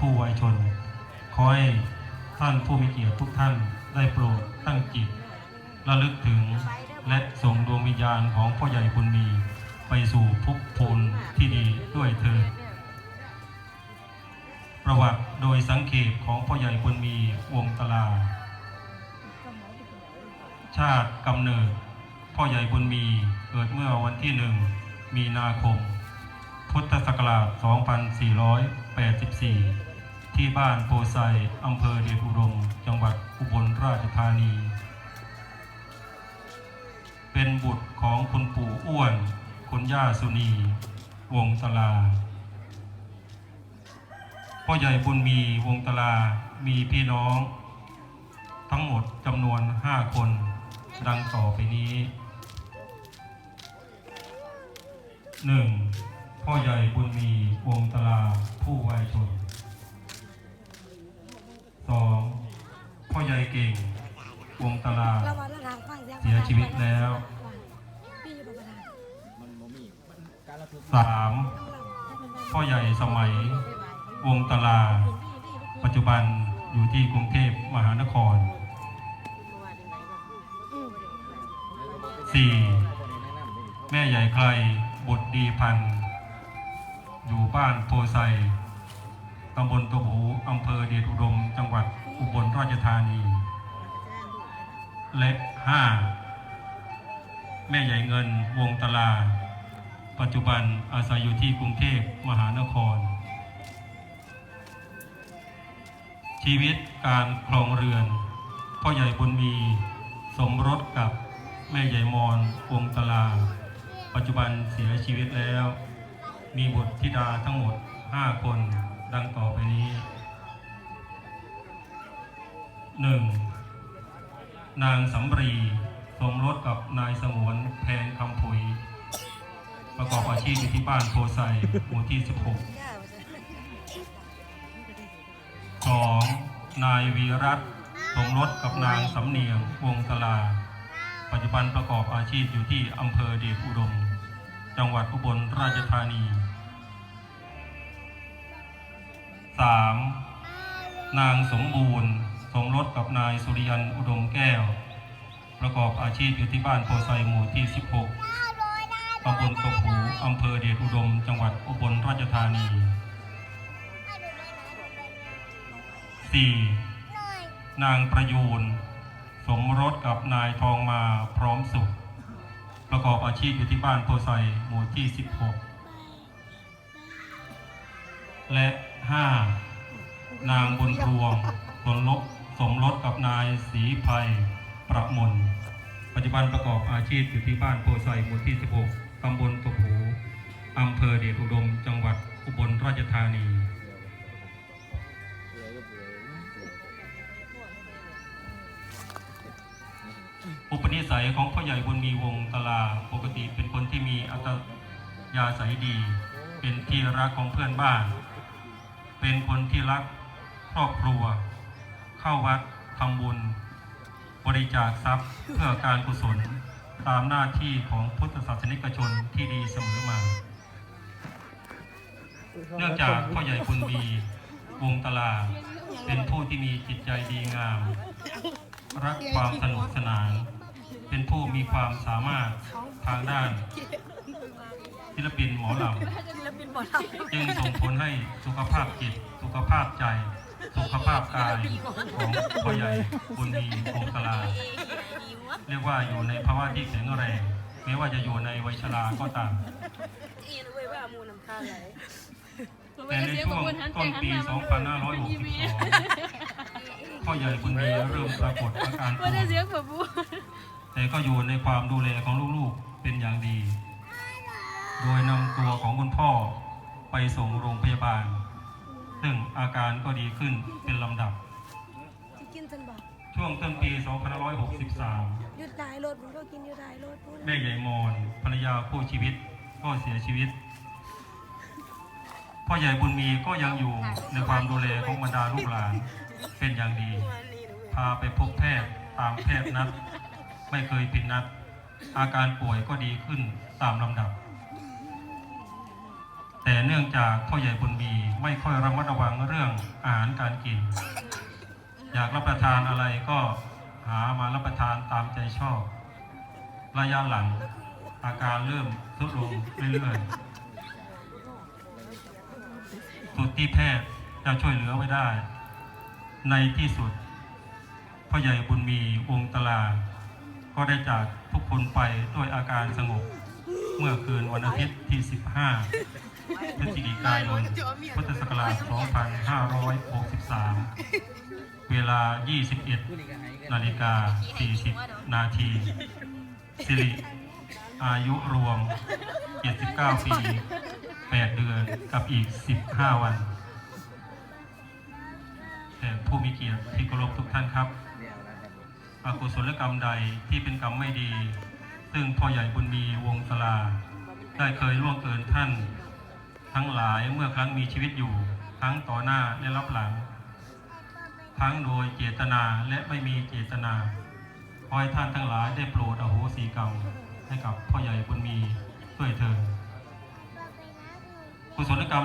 ผู้วัยชน ขอให้ท่านผู้มีเกียรติทุกท่านได้โปรดตั้งจิตระลึกถึงและส่งดวงวิญญาณของพ่อใหญ่บุญมี ไปสู่ภพภูมิที่ดีด้วยเถิดประวัติโดยสังเขปของพ่อใหญ่บุญมีวงตลา ชาติกำเนิด พ่อใหญ่บุญมีเกิดเมื่อวันที่หนึ่งมีนาคม พุทธศักราช 2484 ที่บ้านโพไซอำเภอเดชอุดมจังหวัดอุบลราชธานี เป็นบุตรของคุณปู่อ้วน คุณย่าสุนี วงตลา พ่อใหญ่บุญมีวงตลา มีพี่น้อง ทั้งหมดจำนวน5คน ดังต่อไปนี้ 1. พ่อใหญ่บุญมีวงตลาผู้วัยชน เก่ง วงตลาเราว่าเราทางฟังเสียงเสียชีวิตแล้วพี่อยู่ประธานมันบ่มีมันการระทึก 3. พ่อใหญ่สมัย วงตลา ปัจจุบันอยู่ที่กรุงเทพมหานคร 4. แม่ใหญ่ใครบุตรดีพันธ์อยู่บ้านโพไซตำบลตัวหูอำเภอเดชอุดม จังหวัดอุบลราชธานี และ 5. แม่ใหญ่เงินวงตลา ปัจจุบันอาศัยอยู่ที่กรุงเทพมหานคร ชีวิตการครองเรือน พ่อใหญ่บุญมีสมรสกับแม่ใหญ่มอนวงตลา ปัจจุบันเสียชีวิตแล้ว มีบุตรธิดาทั้งหมด 5 คนดังต่อไปนี้ 1. นางสำรีสมรสกับนายสงวนแพงคำผุย ประกอบอาชีพอยู่ที่บ้านโพไซหมู่ที่ 16สองนายวีรัตสมรสกับนางสำเนียงวงตลา ปัจจุบันประกอบอาชีพอยู่ที่อำเภอเดชอุดม จังหวัดอุบลราชธานี 3. นางสมบูรณ์ สมรสกับนายสุริยันอุดมแก้ว ประกอบอาชีพอยู่ที่บ้านโพไซหมู่ที่ 16ตำบลกบหูอำเภอเดชอุดม จังหวัดอุบลราชธานี 4. นางประยูน สมรสกับนายทองมาพร้อมสุข ประกอบอาชีพอยู่ที่บ้านโพไซหมู่ที่ 16 และ 5. นางบุญพวงสมรส สมรสกับนายศรีภัยประมนปัจจุบันประกอบอาชีพอยู่ที่บ้านโพไซหมู่ที่ 16 ตำบลตบหูอำเภอเดชอุดม จังหวัดอุบลราชธานี อุปนิสัยของพ่อใหญ่บุญมีวงตลาปกติเป็นคนที่มีอัตยาศัยดี เป็นที่รักของเพื่อนบ้าน เป็นคนที่รักครอบครัว เข้าวัดทำบุญ บริจาคทรัพย์เพื่อการกุศลตามหน้าที่ของพุทธศาสนิกชนที่ดีเสมอมา เนื่องจากพ่อใหญ่บุญมีวงตลาเป็นผู้ที่มีจิตใจดีงาม รักความสนุกสนาน เป็นผู้มีความสามารถทางด้านศิลปินหมอลำจึงส่งผลให้สุขภาพจิต สุขภาพใจ สุขภาพกายของพ่อใหญ่บุญมีวงตลา เรียกว่าอยู่ในภาวะที่แข็งแรงไม่ว่าจะอยู่ในวัยชราก็ตามแต่ในช่วงต้นปี 2562พ่อใหญ่บุญมีเริ่มปรากฏอาการป่วยแต่ก็อยู่ในความดูแลของลูกๆเป็นอย่างดี โดยนำตัวของคุณพ่อไปส่งโรงพยาบาล ซึ่งอาการก็ดีขึ้นเป็นลำดับ จะกินสันบอกช่วงต้นปี 2563 หยุดได้รถผมก็กินอยู่ได้รถพูดแม่ใหญ่มอนภรรยาคู่ชีวิตก็เสียชีวิต พ่อใหญ่บุญมีก็ยังอยู่ในความดูแลของบรรดาลูกหลานเป็นอย่างดี พาไปพบแพทย์ตามแพทย์นัด ไม่เคยผิดนัด อาการป่วยก็ดีขึ้นตามลำดับ แต่เนื่องจากพ่อใหญ่บุญมี ไม่ค่อยระมัดระวังเรื่องอาหารการกิน อยากรับประทานอะไรก็หามารับประทานตามใจชอบ ระยะหลังอาการเริ่มทรุดลงเรื่อยๆสุดที่แพทย์จะช่วยเหลือไว้ได้ ในที่สุดพ่อใหญ่บุญมีวงตลา ก็ได้จากทุกคนไปด้วยอาการสงบ เมื่อคืนวันอาทิตย์ที่ 15 พฤศจิกายน พุทธศักราช 2563 เวลา 21 นาฬิกา 40 นาทีสิริอายุรวม 79 ปี 8 เดือนกับอีก 15 วันแต่ผู้มีเกียรติที่เคารพทุกท่านครับอากุศลกรรมใดที่เป็นกรรมไม่ดี ซึ่งพ่อใหญ่บุญมีวงศลา ได้เคยล่วงเกินท่าน ทั้งหลายเมื่อครั้งมีชีวิตอยู่ทั้งต่อหน้าและรับหลัง ทั้งโดยเจตนาและไม่มีเจตนาขอให้ท่านทั้งหลายได้โปรดอโหสิกรรมให้กับพ่อใหญ่บุญมีด้วยเถิดกุศลกรรม